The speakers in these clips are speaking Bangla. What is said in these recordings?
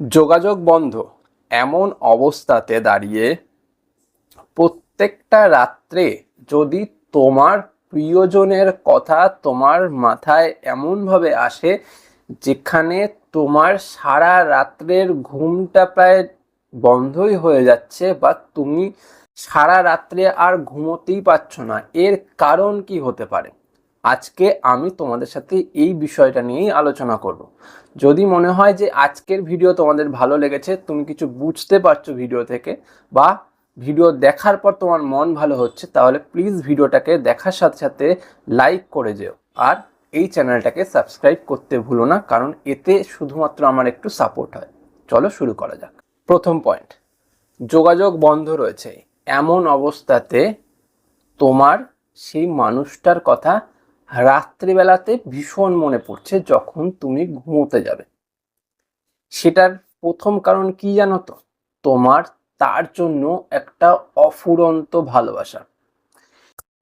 যোগাযোগ বন্ধ এমন অবস্থাতে দাঁড়িয়ে প্রত্যেকটা রাত্রে যদি তোমার প্রিয়জনের কথা তোমার মাথায় এমনভাবে আসে যেখানে তোমার সারা রাত্রের ঘুমটা প্রায় বন্ধই হয়ে যাচ্ছে বা তুমি সারা রাত্রে আর ঘুমোতেই পারছ না, এর কারণ কি হতে পারে? আজকে আমি তোমাদের সাথে এই বিষয়টা নিয়েই আলোচনা করব। যদি মনে হয় যে আজকের ভিডিও তোমাদের ভালো লেগেছে, তুমি কিছু বুঝতে পারছ ভিডিও থেকে বা ভিডিও দেখার পর তোমার মন ভালো হচ্ছে, তাহলে প্লিজ ভিডিওটাকে দেখার সাথে সাথে লাইক করে যেও। আর এই চ্যানেলটাকে সাবস্ক্রাইব করতে ভুলো না, কারণ এতে শুধুমাত্র আমার একটু সাপোর্ট হয়। চলো শুরু করা যাক। প্রথম পয়েন্ট যোগাযোগ বন্ধ রয়েছে। এমন অবস্থাতে তোমার সেই মানুষটার কথা রাত্রিবেলাতে ভীষণ মনে পড়ছে যখন তুমি ঘুমোতে যাবে। সেটার প্রথম কারণ কি জানো তো? তোমার তার জন্য একটা অফুরন্ত ভালোবাসা।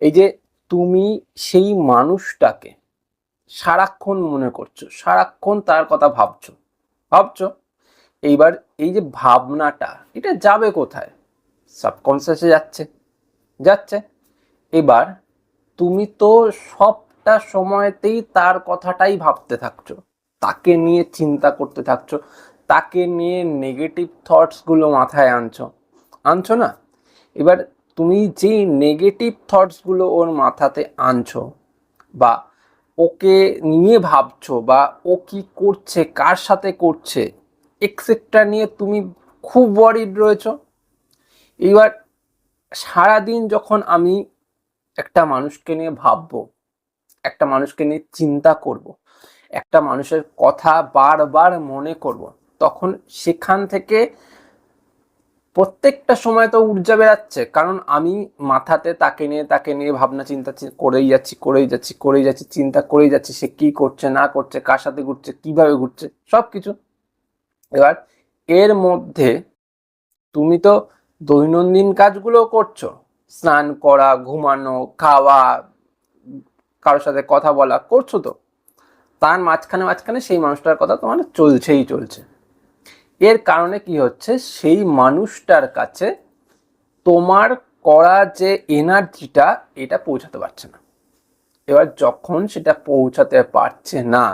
এই যে তুমি সেই মানুষটাকে সারাক্ষণ মনে করছ, সারাক্ষণ তার কথা ভাবছ ভাবছ? এইবার এই যে ভাবনাটা, এটা যাবে কোথায়? সাবকনসিয়াসে যাচ্ছে যাচ্ছে। এবার তুমি তো সবটা সময়তেই তার কথাটাই ভাবতে থাকছো। তাকে নিয়ে চিন্তা করতে থাকছো। তাকে নিয়ে নেগেটিভ থটসগুলো মাথায় আনছো। আনছো না? এবার তুমি যে নেগেটিভ থটসগুলো ওর মাথাতে আনছো বা ওকে নিয়ে ভাবছ বা ও কি করছে, কার সাথে করছে এক্সেট্রা নিয়ে তুমি খুব ওয়ারিড রয়েছো। এইবার সারাদিন যখন আমি একটা মানুষকে নিয়ে ভাববো একটা মানুষকে নিয়ে চিন্তা করব। একটা মানুষের কথা বারবার মনে করব। তখন সেখান থেকে প্রত্যেকটা সময় তো ঊর্জা বেরাচ্ছে কারণ আমি মাথাতে তাকে নিয়ে তাকে নিয়ে ভাবনা চিন্তা করেই যাচ্ছি করেই যাচ্ছি করেই যাচ্ছি, চিন্তা করেই যাচ্ছি সে কি করছে, না করছে, কার সাথে ঘুরছে, কীভাবে ঘুরছে সব কিছু এবার এর মধ্যে তুমি তো দৈনন্দিন কাজগুলো করছ, স্নান করা, ঘুমানো, খাওয়া কারোর সাথে কথা বলা করছ তো, তার মাঝখানে মাঝখানে সেই মানুষটার কথা তোমার চলছেই চলছে। এর কারণে কি হচ্ছে? সেই মানুষটার কাছে তোমার করা যে এনার্জিটা, এটা পৌঁছাতে পারছে না। এবার যখন সেটা পৌঁছাতে পারছে না,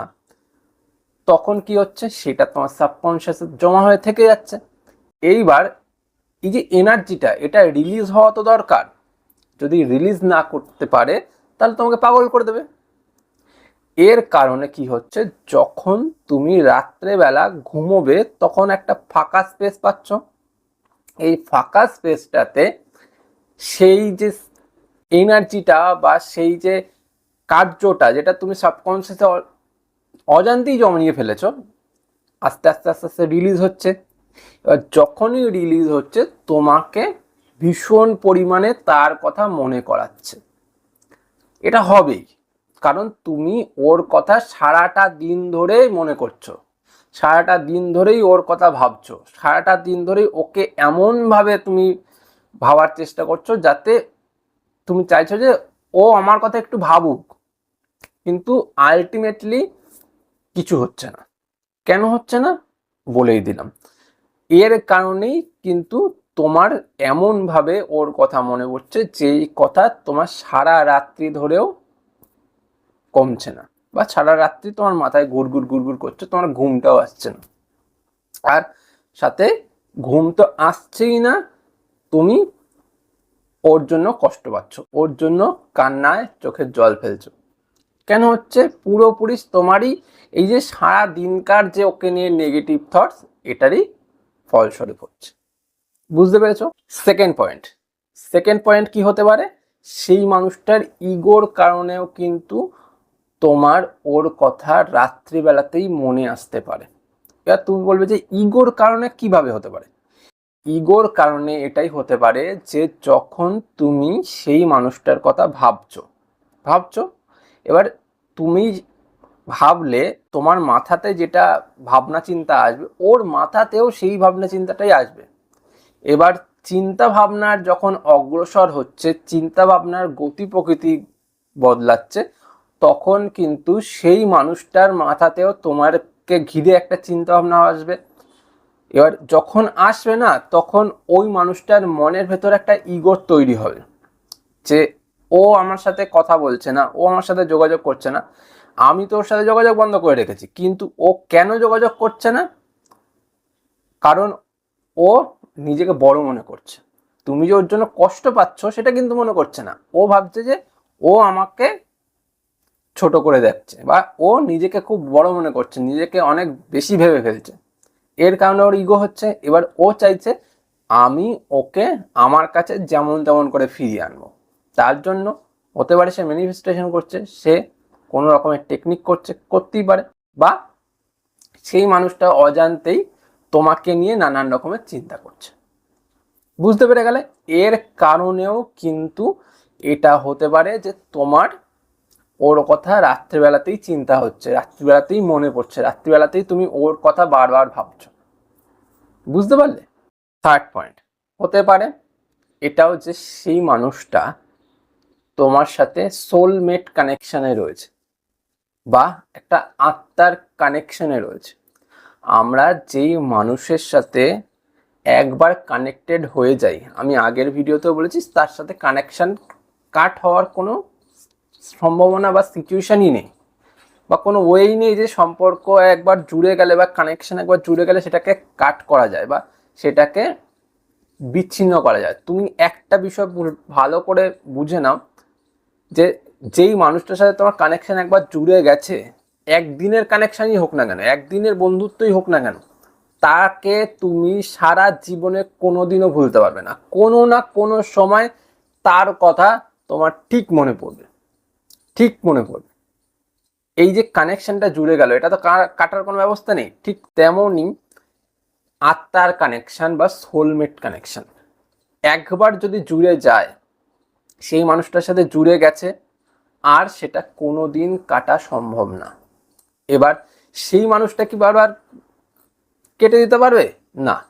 তখন কি হচ্ছে? সেটা তোমার সাবকনশিয়াসে জমা হয়ে থেকে যাচ্ছে। এইবার এই যে এনার্জিটা, এটা রিলিজ হওয়া তো দরকার। যদি রিলিজ না করতে পারে তাহলে তোমাকে পাগল করে দেবে। এর কারণে কি হচ্ছে, যখন তুমি রাত্রেবেলা ঘুমোবে, তখন একটা ফাঁকা স্পেস পাচ্ছ। এই ফাঁকা স্পেসটাতে সেই যে এনার্জিটা বা সেই যে কার্যটা, যেটা তুমি সাবকনসিয়াসে অজান্তেই জমিয়ে ফেলেছো, আস্তে আস্তে আস্তে আস্তে রিলিজ হচ্ছে। এবার যখনই রিলিজ হচ্ছে, তোমাকে ভীষণ পরিমাণে তার কথা মনে করাচ্ছে। এটা হবেই। কারণ তুমি ওর কথা সারাটা দিন ধরেই মনে করছ। সারাটা দিন ধরেই ওর কথা ভাবছ। সারাটা দিন ধরেই ওকে এমনভাবে তুমি ভাবার চেষ্টা করছ যাতে তুমি চাইছো যে ও আমার কথা একটু ভাবুক। কিন্তু আলটিমেটলি কিছু হচ্ছে না। কেন হচ্ছে না? বলেই দিলাম। এর কারণেই কিন্তু তোমার এমনভাবে ওর কথা মনে পড়ছে যেই কথা তোমার সারা রাত্রি ধরেও কমছে না। বা সারা রাত্রি তোমার মাথায় গুড়গুড় গুড়গুড় করছে, তোমার ঘুমটাও আসছে না। আর সাথে ঘুম তো আসছেই না, তুমি ওর জন্য কষ্ট পাচ্ছ, ওর জন্য কান্নায় চোখের জল ফেলছো। কেন হচ্ছে? পুরোপুরি তোমারই এই যে সারা দিনকার যে ওকে নিয়ে নেগেটিভ থটস এটারই ফলস্বরূপ হচ্ছে। বুঝতে পেরেছ? সেকেন্ড পয়েন্ট সেকেন্ড পয়েন্ট কি হতে পারে? সেই মানুষটার ইগোর কারণেও কিন্তু তোমার ওর কথা রাত্রিবেলাতেই মনে আসতে পারে। এবার তুমি বলবে যে ইগোর কারণে কীভাবে হতে পারে? ইগোর কারণে এটাই হতে পারে যে যখন তুমি সেই মানুষটার কথা ভাবছ ভাবছ, এবার তুমি ভাবলে তোমার মাথাতে যেটা ভাবনা চিন্তা আসবে, ওর মাথাতেও সেই ভাবনা চিন্তাটাই আসবে। এবার চিন্তা ভাবনার যখন অগ্রসর হচ্ছে চিন্তা ভাবনার গতি প্রকৃতি বদলাচ্ছে, তখন কিন্তু সেই মানুষটার মাথাতেও তোমারকে ঘিরে একটা চিন্তা ভাবনা আসবে। এবার যখন আসবে না, তখন ওই মানুষটার মনের ভেতর একটা ইগোর তৈরি হবে যে, ও আমার সাথে কথা বলছে না, ও আমার সাথে যোগাযোগ করছে না। আমি তো ওর সাথে যোগাযোগ বন্ধ করে রেখেছি, কিন্তু ও কেন যোগাযোগ করছে না? কারণ ও নিজেকে বড় মনে করছে। তুমি যে ওর জন্য কষ্ট পাচ্ছ, সেটা কিন্তু মনে করছে না। ও ভাবছে যে ও আমাকে ছোট করে দেখছে বা ও নিজেকে খুব বড় মনে করছে, নিজেকে অনেক বেশি ভেবে ফেলছে। এর কারণে ওর ইগো হচ্ছে, এবার ও চাইছে আমি ওকে আমার কাছে যেমন তেমন করে ফিরিয়ে আনব। তার জন্য হতে পারে সে ম্যানিফেস্টেশন করছে, সে কোনো রকমের টেকনিক করছে, করতেই পারে বা সেই মানুষটা অজান্তেই তোমাকে নিয়ে নানান রকমের চিন্তা করছে। বুঝতে পেরে গেলে এর কারণেও কিন্তু এটা হতে পারে যে তোমার ওর কথা রাত্রিবেলাতেই চিন্তা হচ্ছে, রাত্রিবেলাতেই মনে পড়ছে, রাত্রিবেলাতেই তুমি ওর কথা বারবার ভাবছ। বুঝতে পারলে? থার্ড পয়েন্ট হতে পারে এটাও যে সেই মানুষটা তোমার সাথে সোলমেট কানেকশানে রয়েছে বা একটা আত্মার কানেকশানে রয়েছে। আমরা যেই মানুষের সাথে একবার কানেক্টেড হয়ে যাই, আমি আগের ভিডিওতেও বলেছি, তার সাথে কানেকশান কাট হওয়ার কোনো সম্ভাবনা বা সিচুয়েশানই নেই। বা কোনো ওয়েই নেই যে সম্পর্ক একবার জুড়ে গেলে বা কানেকশান একবার জুড়ে গেলে সেটাকে কাট করা যায় বা সেটাকে বিচ্ছিন্ন করা যায়। তুমি একটা বিষয় ভালো করে বুঝে নাও যে যেই মানুষটার সাথে তোমার কানেকশন একবার জুড়ে গেছে একদিনের কানেকশনই হোক না কেন, একদিনের বন্ধুত্বই হোক না কেন, তাকে তুমি সারা জীবনে কোনোদিনও ভুলতে পারবে না। কোনো না কোনো সময় তার কথা তোমার ঠিক মনে পড়বে। ঠিক মনে পড়বে। এই যে কানেকশনটা জুড়ে গেল, এটা তো কাটার কোনো ব্যবস্থা নেই। ঠিক তেমনই আত্মার কানেকশন বা সোলমেট কানেকশন একবার যদি জুড়ে যায়, সেই মানুষটার সাথে জুড়ে গেছে, আর সেটা কোনো দিন কাটা সম্ভব না। এবার সেই মানুষটা কি বারবার কেটে দিতে পারবে? না।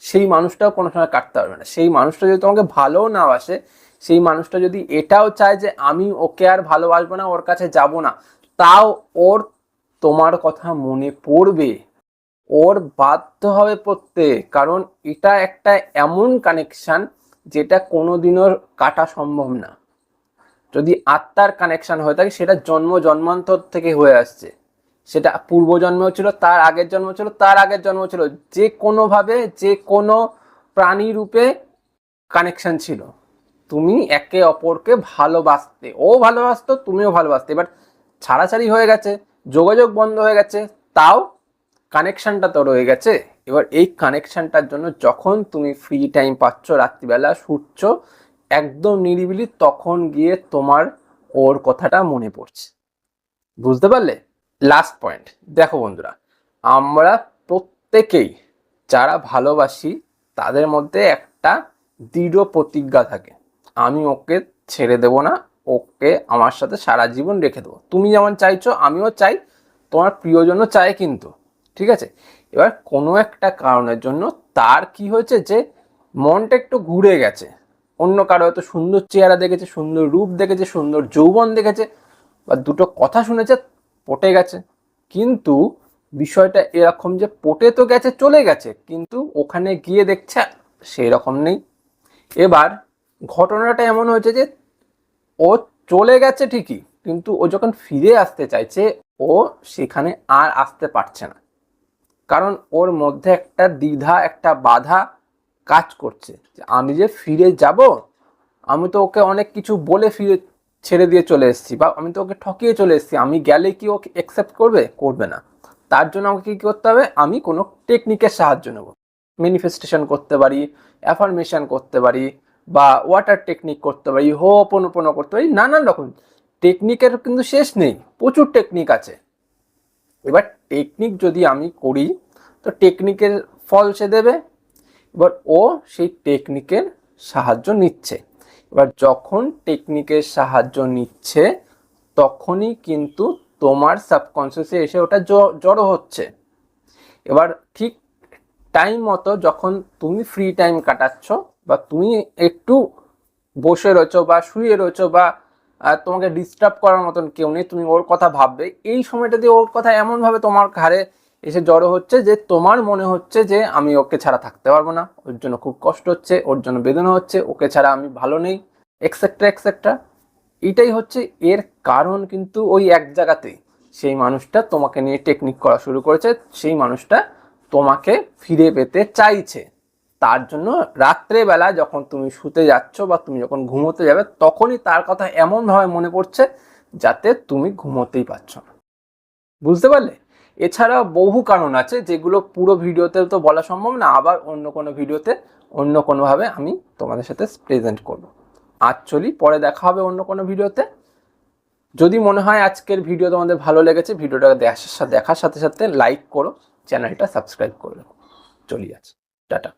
সেই মানুষটাও কোনো সময় কাটতে পারবে না। সেই মানুষটা যদি তোমাকে ভালোও না বাসে সেই মানুষটা যদি এটাও চায় যে আমি ওকে আর ভালোবাসবো না, ওর কাছে যাব না, তাও ওর তোমার কথা মনে পড়বে। ওর বাধ্য হবে পড়তে কারণ এটা একটা এমন কানেকশান যেটা কোনোদিনও কাটা সম্ভব না। যদি আত্মার কানেকশান হয়ে থাকে, সেটা জন্ম জন্মান্তর থেকে হয়ে আসছে। সেটা পূর্ব জন্মেও ছিল, তার আগের জন্ম ছিল, তার আগের জন্ম ছিল। যে কোনোভাবে, যে কোনো প্রাণী রূপে কানেকশন ছিল। তুমি একে অপরকে ভালোবাসতে, ও ভালোবাসতো, তুমিও ভালোবাসতে। এবার ছাড়াছাড়ি হয়ে গেছে, যোগাযোগ বন্ধ হয়ে গেছে, তাও কানেকশনটা তো রয়ে গেছে। এবার এই কানেকশনটার জন্য যখন তুমি ফ্রি টাইম পাচ্ছ, রাত্রিবেলা শুচ্ছ, একদম নিরিবিলি, তখন গিয়ে তোমার ওর কথাটা মনে পড়ছে। বুঝতে পারলে? লাস্ট পয়েন্ট দেখো বন্ধুরা, আমরা প্রত্যেকেই যারা ভালোবাসি, তাদের মধ্যে একটা দৃঢ় প্রতিজ্ঞা থাকে। আমি ওকে ছেড়ে দেব না, ওকে আমার সাথে সারা জীবন রেখে দেবো। তুমি যেমন চাইছো, আমিও চাই, তোমার প্রিয়জনও চায় কিন্তু, ঠিক আছে? এবার কোনো একটা কারণের জন্য তার কি হয়েছে যে, মনটা একটু ঘুরে গেছে। অন্য কারও হয়তো সুন্দর চেহারা দেখেছে, সুন্দর রূপ দেখেছে, সুন্দর যৌবন দেখেছে, বা দুটো কথা শুনেছে পটে গেছে। কিন্তু বিষয়টা এরকম যে পটে তো গেছে, চলে গেছে, কিন্তু ওখানে গিয়ে দেখছে সেই রকম নেই। এবার ঘটনাটা এমন হয়েছে যে ও চলে গেছে ঠিকই, কিন্তু ও যখন ফিরে আসতে চাইছে, ও সেখানে আর আসতে পারছে না। কারণ ওর মধ্যে একটা দ্বিধা, একটা বাধা কাজ করছে আমি যে ফিরে যাব, আমি তো ওকে অনেক কিছু বলে ফিরে ছেড়ে দিয়ে চলে এসেছি বা আমি তো ওকে ঠকিয়ে চলে এসেছি, আমি গেলে কি ওকে অ্যাকসেপ্ট করবে? করবে না। তার জন্য আমাকে কী করতে হবে? আমি কোনো টেকনিকের সাহায্য নেব। ম্যানিফেস্টেশন করতে পারি অ্যাফার্মেশন করতে পারি বা ওয়াটার টেকনিক করতে পারি হো অপনোপনো করতে পারি, নানান রকম। টেকনিকের কিন্তু শেষ নেই, প্রচুর টেকনিক আছে। এবার টেকনিক যদি আমি করি, তো টেকনিকের ফল সে দেবে। এবার ও সেই টেকনিকের সাহায্য নিচ্ছে। এবার যখন টেকনিকের সাহায্য নিচ্ছে, তখনই কিন্তু তোমার সাবকনসিয়াসে এসে ওটা জড়ো হচ্ছে। এবার ঠিক টাইম মতো যখন তুমি ফ্রি টাইম কাটাচ্ছ বা তুমি একটু বসে রয়েছো বা শুয়ে রয়েছো বা তোমাকে ডিস্টার্ব করার মতন কেউ নেই, তুমি ওর কথা ভাববে, এই সময়টাতে ওর কথা এমনভাবে তোমার ঘাড়ে এসে জড়ো হচ্ছে যে তোমার মনে হচ্ছে যে আমি ওকে ছাড়া থাকতে পারব না। ওর জন্য খুব কষ্ট হচ্ছে, ওর জন্য বেদনা হচ্ছে, ওকে ছাড়া আমি ভালো নেই এক্সেট্রা এক্সেট্রা এটাই হচ্ছে এর কারণ কিন্তু ওই এক জায়গাতেই সেই মানুষটা তোমাকে নিয়ে টেকনিক করা শুরু করেছে, সেই মানুষটা তোমাকে ফিরে পেতে চাইছে। তার জন্য রাত্রেবেলা যখন তুমি শুতে যাচ্ছ বা তুমি যখন ঘুমোতে যাবে, তখনই তার কথা এমনভাবে মনে পড়ছে যাতে তুমি ঘুমোতেই পারছ না। বুঝতে পারলে? এছাড়া বহু কারণ আছে যেগুলো পুরো ভিডিওতে তো বলা সম্ভব না, আবার অন্য কোনো ভিডিওতে অন্য কোনোভাবে আমি তোমাদের সাথে প্রেজেন্ট করব। আজ চলি, পরে দেখা হবে অন্য কোনো ভিডিওতে। যদি মনে হয় আজকের ভিডিও তোমাদের ভালো লেগেছে ভিডিওটা দেখার সাথে সাথে লাইক করো, চ্যানেলটা সাবস্ক্রাইব করে চলি আছে টাটা।